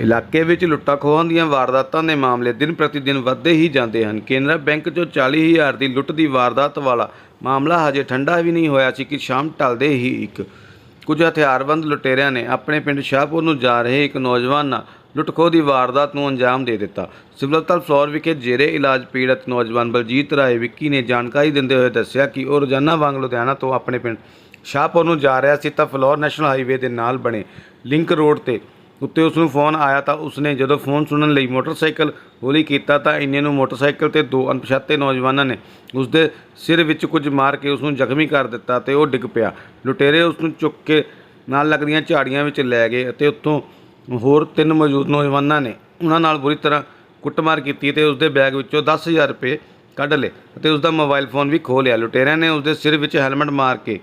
ਇਲਾਕੇ ਵਿੱਚ ਲੁੱਟਾਂ ਖੋਹਾਂ ਦੀਆਂ ਵਾਰਦਾਤਾਂ ਦੇ ਮਾਮਲੇ ਦਿਨ ਪ੍ਰਤੀ ਦਿਨ ਵੱਧਦੇ ਹੀ ਜਾਂਦੇ ਹਨ। ਕੇਨਰਾ ਬੈਂਕ 'ਚੋਂ 40000 ਦੀ ਲੁੱਟ ਦੀ ਵਾਰਦਾਤ ਵਾਲਾ ਮਾਮਲਾ ਹਜੇ ਠੰਡਾ ਵੀ ਨਹੀਂ ਹੋਇਆ ਸੀ ਕਿ ਸ਼ਾਮ ਢਲਦੇ ਹੀ ਇੱਕ। ਕੁਝ ਹਥਿਆਰਬੰਦ ਲੁਟੇਰਿਆਂ ਨੇ ਆਪਣੇ ਪਿੰਡ ਸ਼ਾਹਪੁਰ ਨੂੰ ਜਾ ਰਹੇ ਇੱਕ ਨੌਜਵਾਨ ਨਾਲ ਲੁੱਟਖੋ ਦੀ ਵਾਰਦਾਤ ਨੂੰ ਅੰਜਾਮ ਦੇ ਦਿੱਤਾ। ਸਿਵਲ ਹਸਪਤਾਲ ਫਲੋਰ ਵਿਖੇ ਜੇਰੇ ਇਲਾਜ ਪੀੜਤ ਨੌਜਵਾਨ ਬਲਜੀਤ ਰਾਏ ਵਿੱਕੀ ਨੇ ਜਾਣਕਾਰੀ ਦਿੰਦੇ ਹੋਏ ਦੱਸਿਆ ਕਿ ਉਹ ਰੋਜ਼ਾਨਾ ਵਾਂਗ ਲੁਧਿਆਣਾ ਤੋਂ ਆਪਣੇ ਪਿੰਡ ਸ਼ਾਹਪੁਰ ਨੂੰ ਜਾ ਰਿਹਾ ਸੀ ਤਾਂ ਫਲੋਰ ਨੈਸ਼ਨਲ ਹਾਈਵੇ ਦੇ ਨਾਲ ਬਣੇ ਲਿੰਕ ਰੋਡ ਤੇ ਉੱਤੇ ਉਸ ਨੂੰ ਫੋਨ ਆਇਆ ਤਾਂ ਉਸਨੇ ਜਦੋਂ ਫੋਨ ਸੁਣਨ ਲਈ ਮੋਟਰਸਾਈਕਲ ਹੌਲੀ ਕੀਤਾ ਤਾਂ ਇੰਨੇ ਨੂੰ ਮੋਟਰਸਾਈਕਲ ਤੇ ਦੋ ਅਣਪਛਾਤੇ ਨੌਜਵਾਨਾਂ ਨੇ ਉਸ ਦੇ ਸਿਰ ਵਿੱਚ ਕੁਝ ਮਾਰ ਕੇ ਉਸ ਨੂੰ ਜ਼ਖਮੀ ਕਰ ਦਿੱਤਾ ਤੇ ਉਹ ਡਿੱਗ ਪਿਆ। ਲੁਟੇਰੇ ਉਸ ਨੂੰ ਚੁੱਕ ਕੇ ਨਾਲ ਲੱਗਦੀਆਂ ਝਾੜੀਆਂ ਵਿੱਚ ਲੈ ਗਏ ਅਤੇ ਉੱਥੋਂ ਹੋਰ ਤਿੰਨ ਮੌਜੂਦ ਨੌਜਵਾਨਾਂ ਨੇ ਉਹਨਾਂ ਨਾਲ ਬੁਰੀ ਤਰ੍ਹਾਂ ਕੁੱਟਮਾਰ ਕੀਤੀ ਤੇ ਉਸ ਦੇ ਬੈਗ ਵਿੱਚੋਂ 10000 ਰੁਪਏ ਕੱਢ ਲਏ ਅਤੇ ਉਸ ਦਾ ਮੋਬਾਈਲ ਫੋਨ ਵੀ ਖੋਹ ਲਿਆ। ਲੁਟੇਰਿਆਂ ਨੇ ਉਸ ਦੇ ਸਿਰ ਵਿੱਚ ਹੈਲਮਟ ਮਾਰ ਕੇ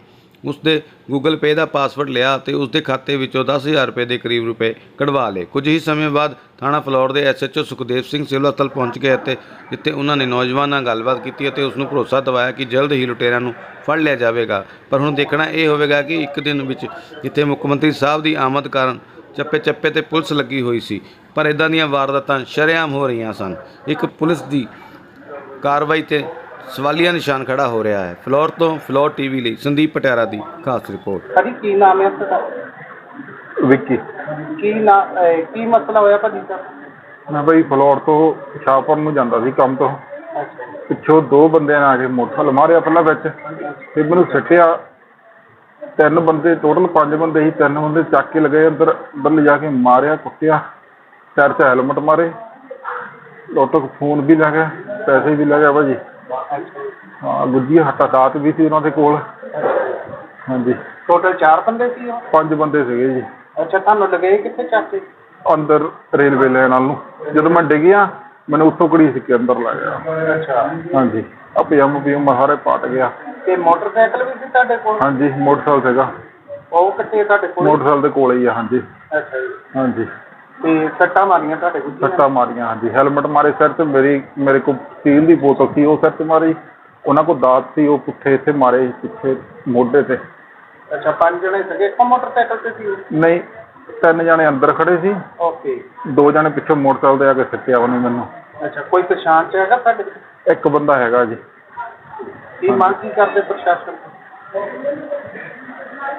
ਉਸ ਦੇ ਗੂਗਲ ਪੇ ਦਾ ਪਾਸਵਰਡ ਲਿਆ ਤੇ ਉਸ ਦੇ ਖਾਤੇ ਵਿੱਚੋਂ 10000 ਰੁਪਏ ਦੇ ਕਰੀਬ ਰੁਪਏ ਕਢਵਾ ਲਏ। ਕੁਝ ਹੀ ਸਮੇਂ ਬਾਅਦ ਥਾਣਾ ਫਲੋਰ ਦੇ ਐਸਐਚਓ ਸੁਖਦੇਵ ਸਿੰਘ ਸਿਵਲ ਹਸਪਤਾਲ ਪਹੁੰਚ ਗਏ ਅਤੇ ਜਿੱਥੇ ਉਹਨਾਂ ਨੇ ਨੌਜਵਾਨ ਨਾਲ ਗੱਲਬਾਤ ਕੀਤੀ ਅਤੇ ਉਸ ਨੂੰ ਭਰੋਸਾ ਦਿਵਾਇਆ ਕਿ ਜਲਦ ਹੀ ਲੁਟੇਰਿਆਂ ਨੂੰ ਫੜ ਲਿਆ ਜਾਵੇਗਾ। ਪਰ ਹੁਣ ਦੇਖਣਾ ਇਹ ਹੋਵੇਗਾ ਕਿ ਇੱਕ ਦਿਨ ਵਿੱਚ ਜਿੱਥੇ ਮੁੱਖ ਮੰਤਰੀ ਸਾਹਿਬ ਦੀ ਆਮਦ ਕਾਰਨ ਚੱਪੇ ਚੱਪੇ ਤੇ ਪੁਲਿਸ ਲੱਗੀ ਹੋਈ ਸੀ, ਪਰ ਇਦਾਂ ਦੀਆਂ ਵਾਰਦਾਤਾਂ ਸ਼ਰੇਆਮ ਹੋ ਰਹੀਆਂ ਸਨ। ਇੱਕ ਪੁਲਿਸ ਦੀ ਕਾਰਵਾਈ ਤੇ ਸਵਾਲੀਆ ਨਿਸ਼ਾਨ ਖੜਾ ਹੋ ਰਿਹਾ ਹੈ। ਫਲੋਰ ਤੋਂ ਫਲੋਰ ਟੀਵੀ ਲਈ ਸੰਦੀਪ ਪਟਿਆਰਾ ਦੀ ਖਾਸ ਰਿਪੋਰਟ। ਭਾਜੀ ਕੀ ਨਾਮ ਹੈ ਤੁਹਾਡਾ ਵਿੱਕੀ। ਕੀ ਨਾ ਅਹ ਕੀ ਮਸਲਾ ਹੋਇਆ ਭਾਜੀ ਦਾ? ਮੈਂ ਬਈ ਫਲੋਰ ਤੋਂ ਸ਼ਾਹਪੁਰ ਨੂੰ ਜਾਂਦਾ ਸੀ ਕੰਮ ਤੋਂ। ਅੱਛਾ। ਪਿੱਛੋਂ ਦੋ ਬੰਦਿਆਂ ਨੇ ਆ ਕੇ ਮੋਟਰਸਾਈਕਲ ਮਾਰਿਆ ਪਹਿਲਾਂ ਵਿੱਚ। ਤੇ ਮੈਨੂੰ ਸਿੱਟਿਆ। ਤਿੰਨ ਬੰਦੇ ਟੋਟਲ ਪੰਜ ਬੰਦੇ ਸੀ। ਤਿੰਨ ਬੰਦੇ ਚੱਕ ਕੇ ਲਗਾਏ ਅੰਦਰ ਅੰਦਰ ਲਿਜਾ ਕੇ ਮਾਰਿਆ ਕੁੱਟਿਆ। ਸਿਰ 'ਚ ਹੈਲਮਟ ਮਾਰੇ। ਲੋਟੋ ਫੋਨ ਵੀ ਲੈ ਗਿਆ ਪੈਸੇ ਵੀ ਲੈ ਗਿਆ ਭਾਜੀ। ਹਾਂ ਗੁੱਜੀ ਹੱਟਾ ਦਾਤ ਵੀ ਸੀ ਉਹਨਾਂ ਦੇ ਕੋਲ। ਹਾਂਜੀ। ਟੋਟਲ 4 ਬੰਦੇ ਸੀ ਉਹ? ਪੰਜ ਬੰਦੇ ਸੀਗੇ ਜੀ। ਅੱਛਾ ਤੁਹਾਨੂੰ ਲਗੇ ਕਿੱਥੇ ਚੱਕ ਕੇ ਅੰਦਰ ਰੇਲਵੇ ਲਾਈਨ ਵੱਲ ਨੂੰ। ਜਦੋਂ ਮੈਂ ਡਿੱਗਿਆ ਮੈਨੂੰ ਉੱਥੋਂ ਕੜੀ ਸਿੱਕੇ ਅੰਦਰ ਲੱਗ ਗਿਆ। ਅੱਛਾ। ਹਾਂਜੀ। ਆ ਪਜਾਮਾ ਪਜਾਮਾ ਸਾਰੇ ਪਟ ਗਿਆ। ਤੇ ਮੋਟਰਸਾਈਕਲ ਵੀ ਸੀ ਤੁਹਾਡੇ ਕੋਲ? ਹਾਂਜੀ ਮੋਟਰਸਾਈਕਲ ਸੀਗਾ। ਉਹ ਕਿੱਥੇ ਤੁਹਾਡੇ ਕੋਲ? ਮੋਟਰਸਾਈਕਲ ਦੇ ਕੋਲ ਹੀ ਆ ਹਾਂਜੀ। ਅੱਛਾ ਜੀ। ਹਾਂਜੀ। ਤੇ ਸੱਟਾਂ ਮਾਰੀਆਂ ਤੁਹਾਡੇ ਕੋਲ ਸੱਟਾਂ ਮਾਰੀਆਂ ਹਾਂਜੀ। ਹੈਲਮਟ ਮਾਰੇ ਸਿਰ ਤੇ ਮੇਰੀ ਮੇਰੇ ਕੋਲ ਸਟੀਲ ਦੀ ਬੋਤਲ ਸੀ ਉਹ ਸਿਰ ਤੇ ਮਾਰੀ। ਉਹਨਾਂ ਕੋਲ ਦਾਤ ਸੀ ਉਹ ਪੁੱਠੇ ਇੱਥੇ ਮਾਰੇ ਪਿੱਛੇ ਮੋਢੇ ਤੇ। ਅੱਛਾ ਪੰਜ ਜਣੇ ਸੀਗੇ? ਇੱਕੋ ਮੋਟਰਸਾਈਕਲ ਤੇ ਸੀ ਨਹੀਂ ਤਿੰਨ ਜਣੇ ਅੰਦਰ ਖੜੇ ਸੀ। ਓਕੇ। ਦੋ ਜਣੇ ਪਿੱਛੋਂ ਮੋਟਰਸਾਈਕਲ ਤੇ ਆ ਕੇ ਸਿੱਟਿਆ ਉਹਨੇ ਮੈਨੂੰ। ਅੱਛਾ ਕੋਈ ਪਛਾਣ ਚ ਹੈਗਾ ਤੁਹਾਡੇ ਇੱਕ ਬੰਦਾ ਹੈਗਾ ਜੀ। ਕੀ ਮੰਗ ਕੀ ਕਰਦੇ ਪ੍ਰਸ਼ਾਸਨ ਤੋਂ?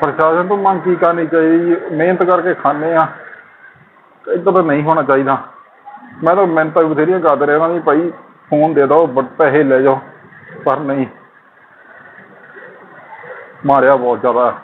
ਪ੍ਰਸ਼ਾਸਨ ਤੋਂ ਮੰਗ ਕੀ ਕਰਨੀ ਚਾਹੀਦੀ ਜੀ? ਮਿਹਨਤ ਕਰਕੇ ਖਾਂਦੇ ਆ। ਇੱਦਾਂ ਤਾਂ ਨਹੀਂ ਹੋਣਾ ਚਾਹੀਦਾ। ਮੈਂ ਤਾਂ ਮਿਹਨਤ ਤਾਂ ਬਥੇਰੀਆਂ ਕਰਦੇ ਰਿਹਾ ਵੀ ਭਾਈ ਫੋਨ ਦੇ ਦਿਓ ਬ- ਪੈਸੇ ਲੈ ਜਾਓ, ਪਰ ਨਹੀਂ। ਮਾਰਿਆ ਬਹੁਤ ਜ਼ਿਆਦਾ।